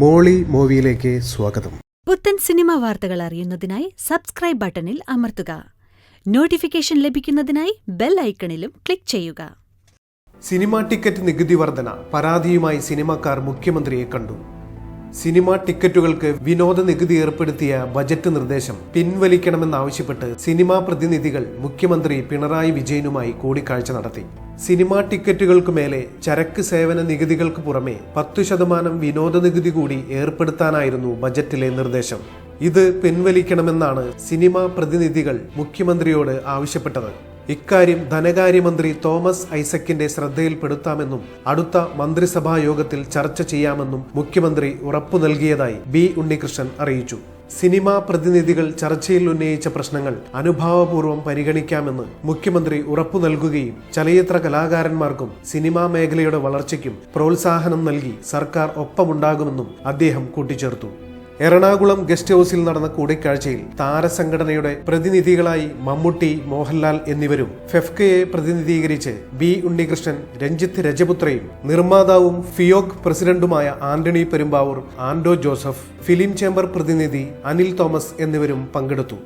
മോളി മൂവിയിലേക്ക് സ്വാഗതം. പുത്തൻ സിനിമ വാർത്തകൾ അറിയുന്നതിനായി സബ്സ്ക്രൈബ് ബട്ടണിൽ അമർത്തുക. നോട്ടിഫിക്കേഷൻ ലഭിക്കുന്നതിനായി ബെൽ ഐക്കണിലും ക്ലിക്ക് ചെയ്യുക. സിനിമാ ടിക്കറ്റ് നികുതി വർധന പരാതിയുമായി സിനിമാക്കാർ മുഖ്യമന്ത്രിയെ കണ്ടു. സിനിമാ ടിക്കറ്റുകൾക്ക് വിനോദ നികുതി ഏർപ്പെടുത്തിയ ബജറ്റ് നിർദ്ദേശം പിൻവലിക്കണമെന്നാവശ്യപ്പെട്ട് സിനിമാ പ്രതിനിധികൾ മുഖ്യമന്ത്രി പിണറായി വിജയനുമായി കൂടിക്കാഴ്ച നടത്തി. സിനിമാ ടിക്കറ്റുകൾക്ക് മേലെ ചരക്ക് സേവന നികുതികൾക്ക് പുറമെ പത്തു ശതമാനം വിനോദ നികുതി കൂടി ഏർപ്പെടുത്താനായിരുന്നു ബജറ്റിലെ നിർദ്ദേശം. ഇത് പിൻവലിക്കണമെന്നാണ് സിനിമാ പ്രതിനിധികൾ മുഖ്യമന്ത്രിയോട് ആവശ്യപ്പെട്ടത്. ഇക്കാര്യം ധനകാര്യമന്ത്രി തോമസ് ഐസക്കിന്റെ ശ്രദ്ധയിൽപ്പെടുത്താമെന്നും അടുത്ത മന്ത്രിസഭാ യോഗത്തിൽ ചർച്ച ചെയ്യാമെന്നും മുഖ്യമന്ത്രി ഉറപ്പു നൽകിയതായി ബി ഉണ്ണികൃഷ്ണൻ അറിയിച്ചു. സിനിമാ പ്രതിനിധികൾ ചർച്ചയിൽ ഉന്നയിച്ച പ്രശ്നങ്ങൾ അനുഭാവപൂർവം പരിഗണിക്കാമെന്ന് മുഖ്യമന്ത്രി ഉറപ്പു നൽകുകയും ചലച്ചിത്ര കലാകാരന്മാർക്കും സിനിമാ മേഖലയുടെ വളർച്ചയ്ക്കും പ്രോത്സാഹനം നൽകി സർക്കാർ ഒപ്പമുണ്ടാകുമെന്നും അദ്ദേഹം കൂട്ടിച്ചേർത്തു എറണാകുളം ഗസ്റ്റ് ഹൌസിൽ നടന്ന കൂടിക്കാഴ്ചയിൽ താരസംഘടനയുടെ പ്രതിനിധികളായി മമ്മൂട്ടി മോഹൻലാൽ എന്നിവരും ഫെഫ്കയെ പ്രതിനിധീകരിച്ച് ബി ഉണ്ണികൃഷ്ണൻ രഞ്ജിത്ത് രജപുത്രയും നിർമ്മാതാവും ഫിയോക് പ്രസിഡന്റുമായ ആന്റണി പെരുമ്പാവൂർ ആൻഡോ ജോസഫ് ഫിലിം ചേംബർ പ്രതിനിധി അനിൽ തോമസ് എന്നിവരും പങ്കെടുത്തു.